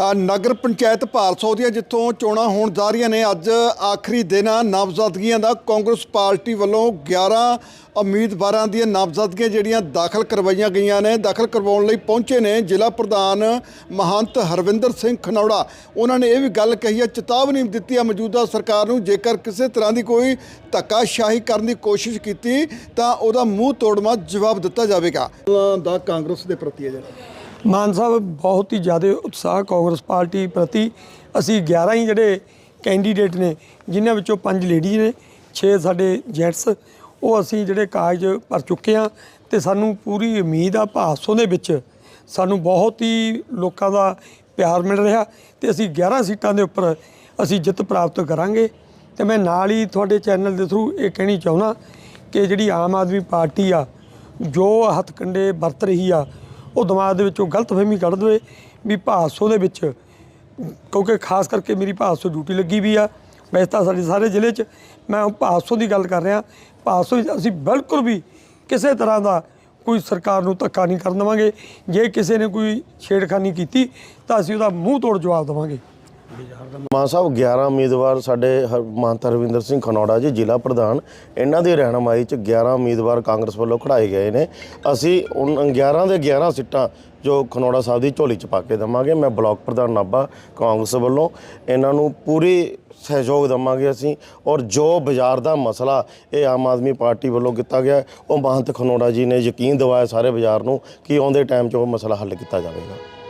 ਨਗਰ ਪੰਚਾਇਤ ਭਾਲਸੋ ਦੀਆਂ ਜਿੱਥੋਂ ਚੋਣਾਂ ਹੋਣ ਜਾ ਰਹੀਆਂ ਨੇ, ਅੱਜ ਆਖਰੀ ਦਿਨ ਆ ਨਾਮਜ਼ਦਗੀਆਂ ਦਾ ਕਾਂਗਰਸ ਪਾਰਟੀ ਵੱਲੋਂ 11 ਉਮੀਦਵਾਰਾਂ ਦੀਆਂ ਨਾਮਜ਼ਦਗੀਆਂ ਜਿਹੜੀਆਂ ਦਾਖਲ ਕਰਵਾਈਆਂ ਗਈਆਂ ਨੇ, ਦਾਖਲ ਕਰਵਾਉਣ ਲਈ ਪਹੁੰਚੇ ਨੇ ਜ਼ਿਲ੍ਹਾ ਪ੍ਰਧਾਨ ਮਹੰਤ ਹਰਵਿੰਦਰ ਸਿੰਘ ਖਨੌੜਾ। ਉਹਨਾਂ ਨੇ ਇਹ ਵੀ ਗੱਲ ਕਹੀ ਹੈ ਚੇਤਾਵਨੀ ਦਿੱਤੀ ਹੈ ਮੌਜੂਦਾ ਸਰਕਾਰ ਨੂੰ, ਜੇਕਰ ਕਿਸੇ ਤਰ੍ਹਾਂ ਦੀ ਕੋਈ ਧੱਕਾਸ਼ਾਹੀ ਕਰਨ ਦੀ ਕੋਸ਼ਿਸ਼ ਕੀਤੀ, ਤਾਂ ਉਹਦਾ ਮੂੰਹ ਤੋੜਵਾ ਜਵਾਬ ਦਿੱਤਾ ਜਾਵੇਗਾ। ਦਾ ਕਾਂਗਰਸ ਦੇ ਪ੍ਰਤੀ ਹੈ ਜਿਹੜਾ। ਮਾਨ ਸਾਹਿਬ, ਬਹੁਤ ਹੀ ਜ਼ਿਆਦਾ ਉਤਸ਼ਾਹ ਕਾਂਗਰਸ ਪਾਰਟੀ ਪ੍ਰਤੀ ਅਸੀਂ 11 ਹੀ ਜਿਹੜੇ ਕੈਂਡੀਡੇਟ ਨੇ, ਜਿਨ੍ਹਾਂ ਵਿੱਚੋਂ 5 ਲੇਡੀਜ਼ ਨੇ 6 ਸਾਡੇ ਜੈਂਟਸ ਉਹ ਅਸੀਂ ਜਿਹੜੇ ਕਾਗਜ਼ ਭਰ ਚੁੱਕੇ ਆ ਤੇ ਸਾਨੂੰ ਪੂਰੀ ਉਮੀਦ ਆ ਭਾਸੋਂ ਦੇ ਵਿੱਚ ਸਾਨੂੰ ਬਹੁਤ ਹੀ ਲੋਕਾਂ ਦਾ ਪਿਆਰ ਮਿਲ ਰਿਹਾ ਤੇ ਅਸੀਂ 11 ਸੀਟਾਂ ਦੇ ਉੱਪਰ ਅਸੀਂ ਜਿੱਤ ਪ੍ਰਾਪਤ ਕਰਾਂਗੇ। ਤੇ ਮੈਂ ਨਾਲ ਹੀ ਤੁਹਾਡੇ ਚੈਨਲ ਦੇ ਥਰੂ ਇਹ ਕਹਿਣੀ ਚਾਹੁੰਦਾ ਕਿ ਜਿਹੜੀ ਆਮ ਆਦਮੀ ਪਾਰਟੀ ਆ, ਜੋ ਹੱਥਕੰਡੇ ਵਰਤ ਰਹੀ ਆ ਉਹ ਦਿਮਾਗ ਦੇ ਵਿੱਚੋਂ ਗਲਤਫਹਿਮੀ ਕੱਢ ਦੇਵੇ ਵੀ ਭਾਸੋ ਦੇ ਵਿੱਚ, ਕਿਉਂਕਿ ਖਾਸ ਕਰਕੇ ਮੇਰੀ ਭਾਸੋ ਡਿਊਟੀ ਲੱਗੀ ਵੀ ਆ ਵੈਸੇ ਤਾਂ ਸਾਡੇ ਸਾਰੇ ਜ਼ਿਲ੍ਹੇ 'ਚ ਮੈਂ ਭਾਸੋ ਦੀ ਗੱਲ ਕਰ ਰਿਹਾ, ਭਾਸੋ ਅਸੀਂ ਬਿਲਕੁਲ ਵੀ ਕਿਸੇ ਤਰ੍ਹਾਂ ਦਾ ਕੋਈ ਸਰਕਾਰ ਨੂੰ ਧੱਕਾ ਨਹੀਂ ਕਰਨ ਦੇਵਾਂਗੇ, ਜੇ ਕਿਸੇ ਨੇ ਕੋਈ ਛੇੜਖਾਨੀ ਕੀਤੀ ਤਾਂ ਅਸੀਂ ਉਹਦਾ ਮੂੰਹ ਤੋੜ ਜਵਾਬ ਦੇਵਾਂਗੇ। ਮਾਨ ਸਾਹਿਬ 11 ਉਮੀਦਵਾਰ ਸਾਡੇ ਹਰ- ਮਹੰਤ ਹਰਵਿੰਦਰ ਸਿੰਘ ਖਨੌੜਾ ਜੀ, ਜ਼ਿਲ੍ਹਾ ਪ੍ਰਧਾਨ। ਇਹਨਾਂ ਦੀ ਰਹਿਨਮਾਈ ਚ 11 ਉਮੀਦਵਾਰ ਕਾਂਗਰਸ ਵੱਲੋਂ ਖੜਾਏ ਗਏ ਨੇ। ਅਸੀਂ ਉਨ 11 ਦੇ 11 ਸੀਟਾਂ ਜੋ ਖਨੌੜਾ ਸਾਹਿਬ ਦੀ ਝੋਲੀ ਚ ਪਾ ਕੇ ਦਵਾਂਗੇ। ਮੈਂ ਬਲਾਕ ਪ੍ਰਧਾਨ ਨਾਭਾ, ਕਾਂਗਰਸ ਵੱਲੋਂ। ਇਹਨਾਂ ਨੂੰ ਪੂਰੀ ਸਹਿਯੋਗ ਦਵਾਂਗੇ ਅਸੀਂ। ਔਰ ਜੋ ਬਾਜ਼ਾਰ ਦਾ ਮਸਲਾ ਇਹ ਆਮ ਆਦਮੀ ਪਾਰਟੀ ਵੱਲੋਂ ਕੀਤਾ ਗਿਆ, ਉਹ ਮਹੰਤ ਖਨੌੜਾ ਜੀ ਨੇ ਯਕੀਨ ਦਿਵਾਇਆ ਸਾਰੇ ਬਾਜ਼ਾਰ ਨੂੰ ਕਿ ਆਉਂਦੇ ਟਾਈਮ 'ਚ ਉਹ ਮਸਲਾ ਹੱਲ ਕੀਤਾ ਜਾਵੇਗਾ।